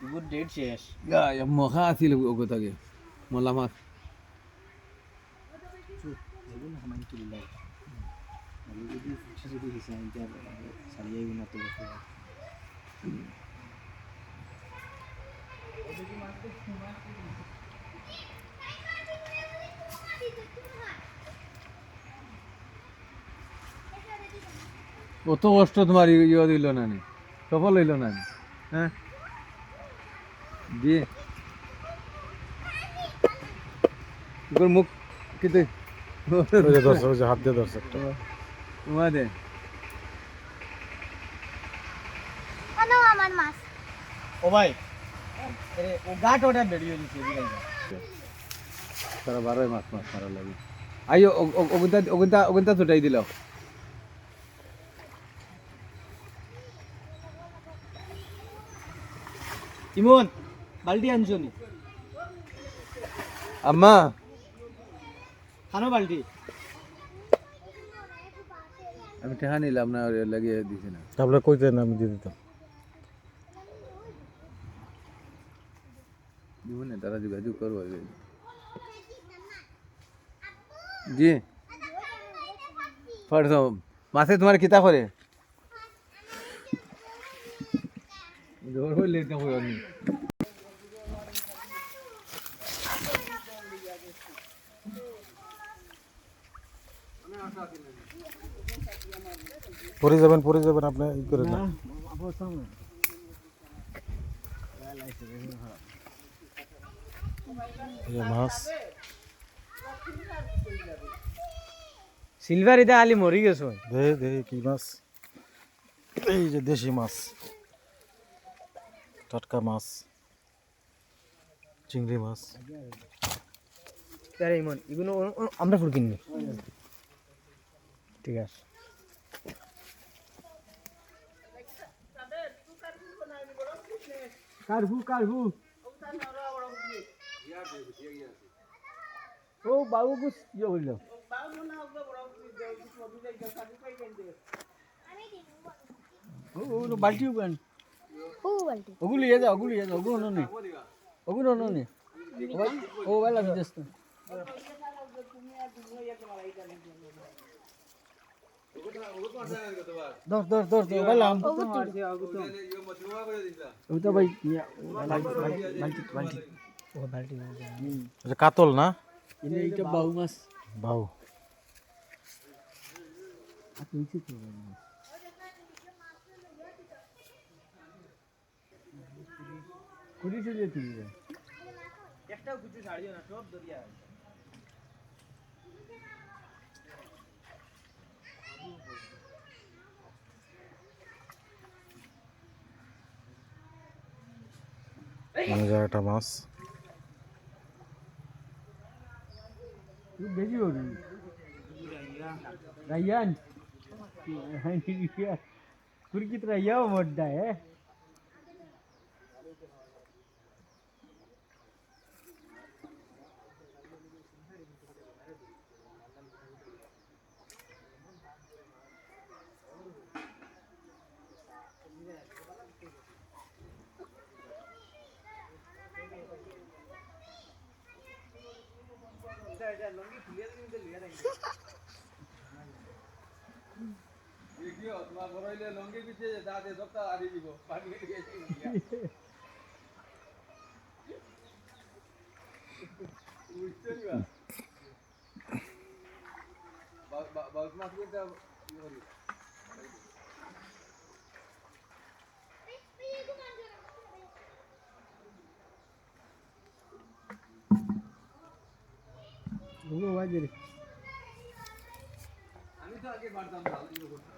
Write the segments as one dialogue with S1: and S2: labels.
S1: এগুলো ডেট শেষ
S2: মখা আছিল ওগতাকে মলা মাছ অত কষ্ট তোমার ইয়ে দিল না নি সফল হইল না হ্যাঁ দিয়ে তোর মুখ কিতে
S3: হাত দিয়ে ধরছে
S2: তোমার দে।
S4: কোনো আমার মাছ।
S1: ও ভাই আরে ও গাট ওটা বেরিয়ে দিছে
S2: তারা বারোই মাছ মাছ মারা লাগে। আইও ওগুনটা ওগুনটা ওগুনটা ছুটাই দিল।
S1: ইমন বালতি আনছো নি
S2: আম্মা।
S1: খানো বালতি
S2: আমি ঠেহা নিলাম না ওরে লাগিয়ে দিছি না।
S3: তারপরে কইতে না আমি দিয়ে দিতাম।
S2: দিব না তারা যোগাযোগ করব জি। পড়ছ মাছে তোমার কিতা করে? জোর হইলে
S3: পরে যাবেন পরে যাবেন আপনি ই করে না এই যে মাছ
S1: সিলভার এটা আলি মরি গেছো
S3: দে দে কি মাছ এই যে দেশি মাছ টাটকা মাছ চিংড়ি মাছ
S1: আরে ইমন এগুলো ও- ও- আমরা ফুল কিননি ঠিক আছে। কারভু কারভু। ও বাবু কুছ ইয়ে হইল। বালতি উগান
S4: বলটি
S1: ওগুলো ইয়ে যাও, ওগুলো ইয়ে যাও, ওগুলো ননি ওগুলো ননি ও বেলা বিদেশ তো দর দর দর দর বেলাম ও তো ভাই ও
S3: কাতল না?
S1: এটা বাউ মাছ।
S3: বাউ
S1: কুড়ি চলে একটাও কিছু ছাড়িও না সব দরিয়া
S3: ম্যানেজার একটা মাছ।
S1: রায়ান কুরকিত রাইয়া
S2: মোড্ডা হ্যাঁ? নইলে লঙ্গি পিছিয়ে যা যে দিব পানি বাউস মাছ আমি তো আগে
S1: মারতাম ভালো করতাম।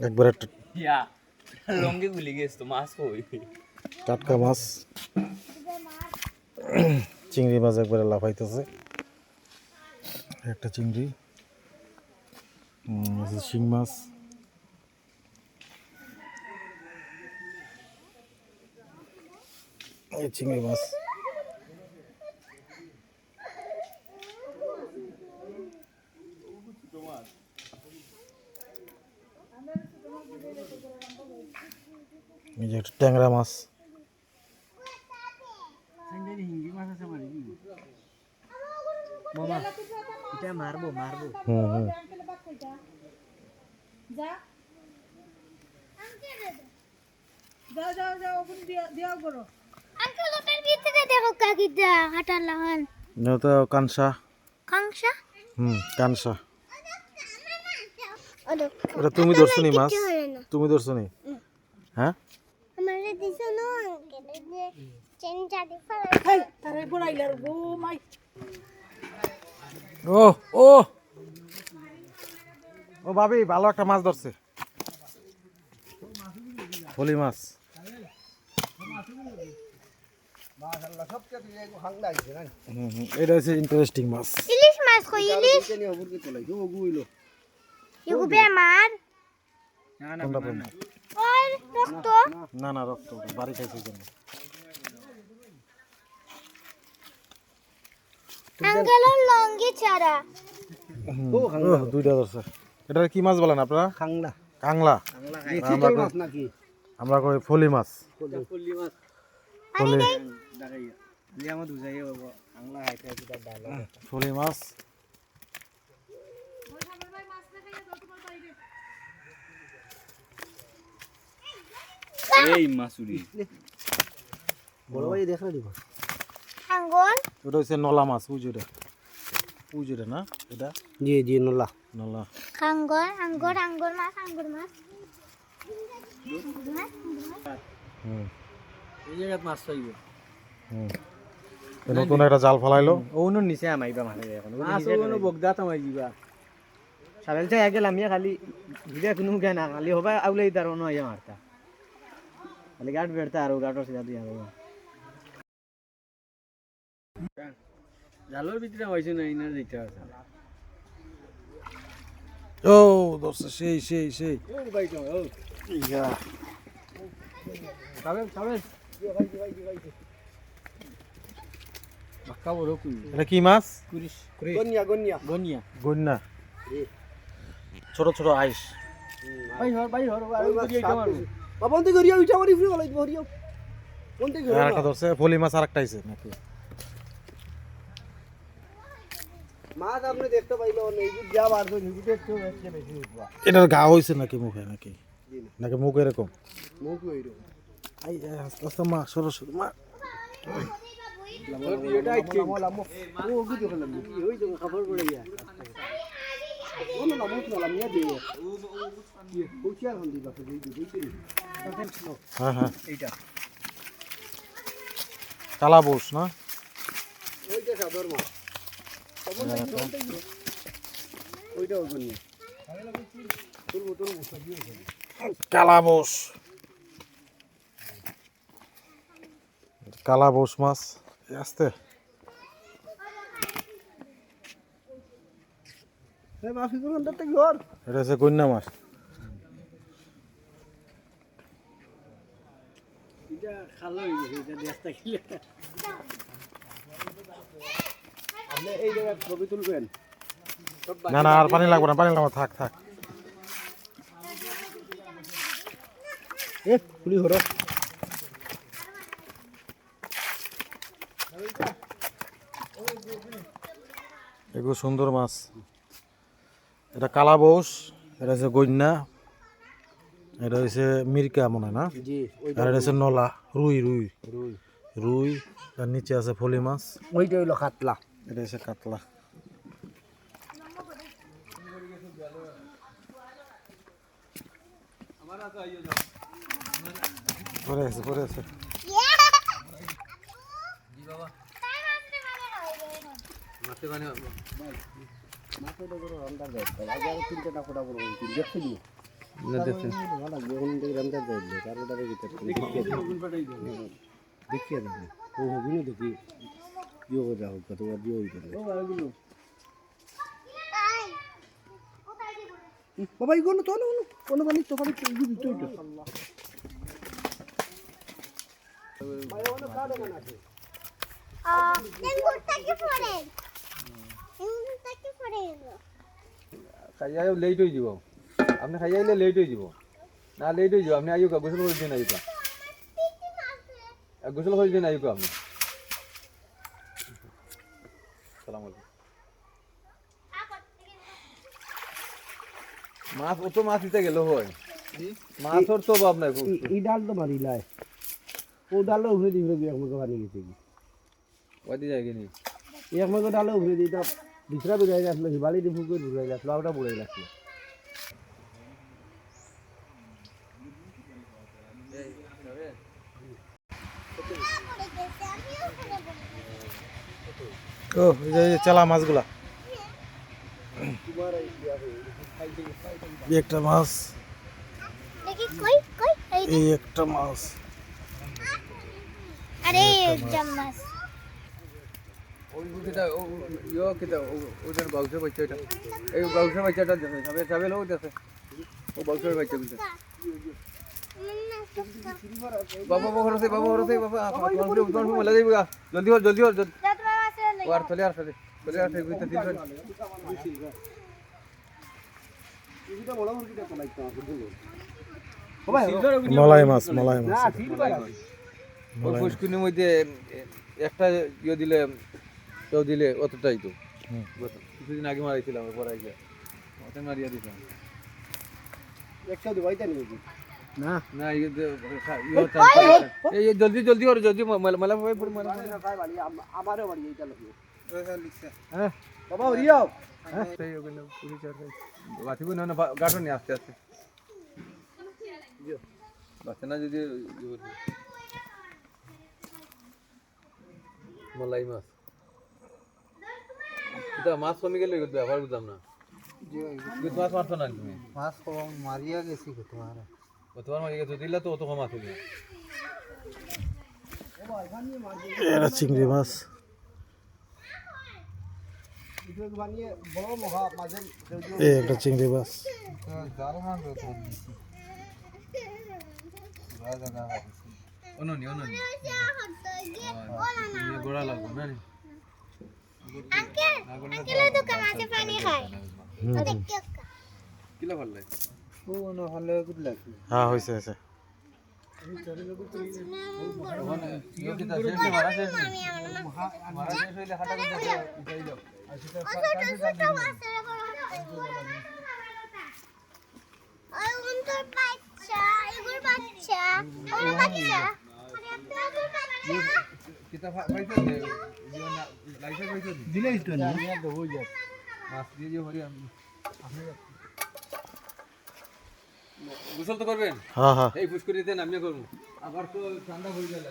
S3: একবারে ট-
S1: ইয়া লঙ্গে গুলি গেছ তো মাছ কই?
S3: টাটকা মাছ। চিংড়ি মাছ একবারে লাফাইতেছে। একটা চিংড়ি। শিং মাছ। এই চিংড়ি মাছ। ট্যাংরা মাছ।
S1: মানে কি? মামা এটা মারবো মারবো।
S3: হুম হুম।
S5: যাও যাও যাও ওখানে দিয়া দিয়া করো
S4: আঙ্কেল ওটার ভিতরে দেখো কাকিটা হাঁটার লাগান।
S3: এটা তো কানসা। হুম কানসা।
S4: ও
S3: তুমি ধরছো নি মাছ। তুমি ধরছো নি? হ্যাঁ?
S4: আমার দিছো না আঙ্কেল যে চেন চাটি ফেলা
S5: হেই তারে বড়াইলার গো মাই।
S3: ও ও। ও ভাবি ভালো একটা মাছ ধরছে। ফলি মাছ। এটা হচ্ছে ইন্টারেস্টিং মাছ।
S4: ইলিশ মাছ কই ইলিশ? বেমার? রক্ত?
S3: না না রক্ত বাড়ি খাইছে জন্য
S4: আঙ্কেলের লঙ্গি ছাড়া
S3: ও দুইটা ধরছে। এটা কি মাছ বলেন আপনারা?
S6: খাংলা
S3: কাংলা। আমরা কই-
S6: নাকি?
S3: আমরা কই ফলি মাছ।
S1: মাছ।
S3: ফলি।
S1: ডাল।
S3: ফলি মাছ।
S1: এই মাছুরি
S6: বড় ভাই দেখলে দিব।
S4: আঙ্গুল
S3: ওটা হচ্ছে নলা মাছ উজুরে উজুরে না? এটা?
S6: জি জি নলা।
S3: নলা।
S4: আঙ্গুর আঙ্গুর আঙ্গুর মাছ আঙ্গুর মাছ।
S3: হুম।
S1: এই জায়গাত মাছ পাইব
S3: হুম। নতুন একটা জাল ফলাইলো।
S1: ওনো নিচে আমাইবা মারে এখন। মাছ ওনো বগদা তামাই দিবা। সাবেল চাই খালি কোনো খালি হবা আউলাই তার অন্য মারতা খালি গাট বেড়তা আর গাটর সিধা দিয়া দেবো জালোর ভিতরে হয়েছে না ইনার দিতে আছে।
S3: ও ধরছে সেই সেই সেই। কি মাছ?
S1: কুরিশ
S6: গনিয়া গনিয়া।
S1: গনিয়া।
S3: গন্যা। ছোট ছোট আইস।
S1: ভাই হর
S6: বাবা অন্তে গরিয়া উঠা মারি ফ্রি গলাই গরিয়া অন্তে
S3: আর একটা ধরছে ফলি মাছ আর একটা আইছে নাকি?
S6: মাছ আপনি দেখতে পাইলো এই যা বার করে নিবি দেখতে বেশি উঠবা।
S3: এটার গা হইছে নাকি মুখে নাকি? নাকি মুখ এরকম?
S6: মুখ হইরো
S3: আই আস্তে আস্তে মা সরো সরো মা।
S6: এটা আইছে। ও গুদি হলাম কি হই যখন খবর পড়ে গিয়া। না লামিয়া দে কি বুঝিয়া হন দিবা তো এই দুই
S3: হ্যাঁ হ্যাঁ।
S6: এইটা।
S3: কালা বোস না?
S6: ওইটা সাদর মা ওইটা গনিয়া তুলবো তুলবো
S3: কালা বোস। কালা বোস মাছ আস্তে। এটা হচ্ছে গন্যা মাছ।
S1: খালো হয়ে গেছে এটা দেখতে গেলে
S6: আপনি এই জায়গায় ছবি তুলবেন?
S3: না না আর পানি লাগবে না পানি লাগবে থাক থাক।
S6: এ খুলি হরো
S3: এগুলো সুন্দর মাছ। এটা কালা বোস এটা হচ্ছে গন্যা এটা হচ্ছে মির্কা মনে না আর এটা হচ্ছে নলা রুই রুই
S6: রুই
S3: রুই তার নিচে আছে ফলি মাছ
S6: ওইটা হইল কাতলা
S3: এটা এসে কাতলা পরে আছে পরে আছে
S6: মাথাটা করে রান্না যায় আগে আরও তিনটা টাকা বড় তিন দেখছি নি ভালো যখন থেকে রান্না যায় তার ওটা দেখি। দেখিয়ে দেবে ও হবিনো দেখি। ইয়ে করে রাখো কত বার দিয়ে ওই করে বাবা এগুলো তো না কোনো বানি তো বানি দিবি তো। এটা
S4: টেঙ্গুরটাকে পড়ে টেঙ্গুরটাকে পড়ে গেল
S2: লেট হয়ে যাব। আপনি খাই আইলে লেট হয়ে যাব। না লেট হয়ে যাব। আপনি আইও গোসল করে দিন আইকা গোসল করে দিন আইকা আপনি। সালাম আলাইকুম। মাছ অত মাছ দিতে গেল হয়। মাছর তো অভাব নাই।
S6: এই ডাল তো মারি লাই। ও ডালও উভরে দিবে এক মগে বানি গেছে কি?
S2: ওই দিয়ে যায় কিনি
S6: এক মগে ডালও উভরে দিই তা দুসরা বেড়ে আসলো হিবালি দি ফুকে ঘুরে আসলো ওটা পড়ে আসলো
S3: ও এই যে- এই চেলা মাছগুলা একটা মাছ
S4: দেখি কই কই এই
S3: একটা মাছ
S4: আরে জাম্মাস
S2: ওই কিটা ও ইয়ো কিটা ওদের বাউসের বাচ্চা এটা এই বাউসের বাচ্চাটা দেখে সবে সবে লোক দেখে ও বাউসের বাচ্চা কিন্তু বাবা বাবা জলদি হর জলদি হর জলদি ও আর চলে আসে চলে আসে বুঝতে দিন
S3: মলাই মাছ মলাই মাছ।
S2: ওই মধ্যে একটা ইয়ে দিলে কেউ দিলে অতটাই তো। কিছুদিন আগে মারাইছিলাম পরে মারিয়া দিতাম।
S6: একশো দিবাইতে নিয়ে
S1: না
S2: না ইয়ে দে- ইয়ে হতো- এই এই জলদি জলদি ওর জলদি মালা মালা ভাই পড়ে মালা
S6: আমারও বাড়ি এইটা লোক
S1: হ্যাঁ
S6: বাবা রিয়াও
S2: সেই ওগুলো পুলিশ আর বাতিবো না না গাঠো নি আস্তে আস্তে বাচ্চা না যদি ইয়ে করবে। মলাই মাছ এটা মাছ কমে গেলে এগুলো ব্যবহার বুঝলাম না কিন্তু মাছ মারতো না তুমি
S6: মাছ মারিয়া গেছি তোমার
S3: এটা চিংড়ি মাছ। একটা চিংড়ি মাছ।
S2: অননি অননি। গোড়া লাগবে না নি?
S4: আঙ্কেল দোকান আছে পানি খায়।
S2: কিলা ভালো লাগে?
S3: হ্যাঁ হয়েছে হয়েছে
S2: ইয়ে কিতা শেষ নে মারা শেষ নে? মারা শেষ হইলে হাঁটা করতে যাই যাও
S4: ওই উন্তর বাচ্চা এগুর বাচ্চা ওর বাচ্চা
S2: কিতা পাইছো নে ইয়ে না লাইসা পাইছো
S6: দিলে
S2: মাছ দিয়ে যে হরি আমি গোসল তো করবেন?
S3: হ্যাঁ হ্যাঁ।
S2: এই পুষ্করিতে নামিয়ে করব। আবার তো ঠান্ডা হয়ে গেল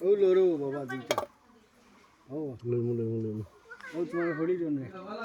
S6: ও লোরো বাবা দিটা ও লোর মুলে ও তোমার হড়ি জন্য।
S2: ভালো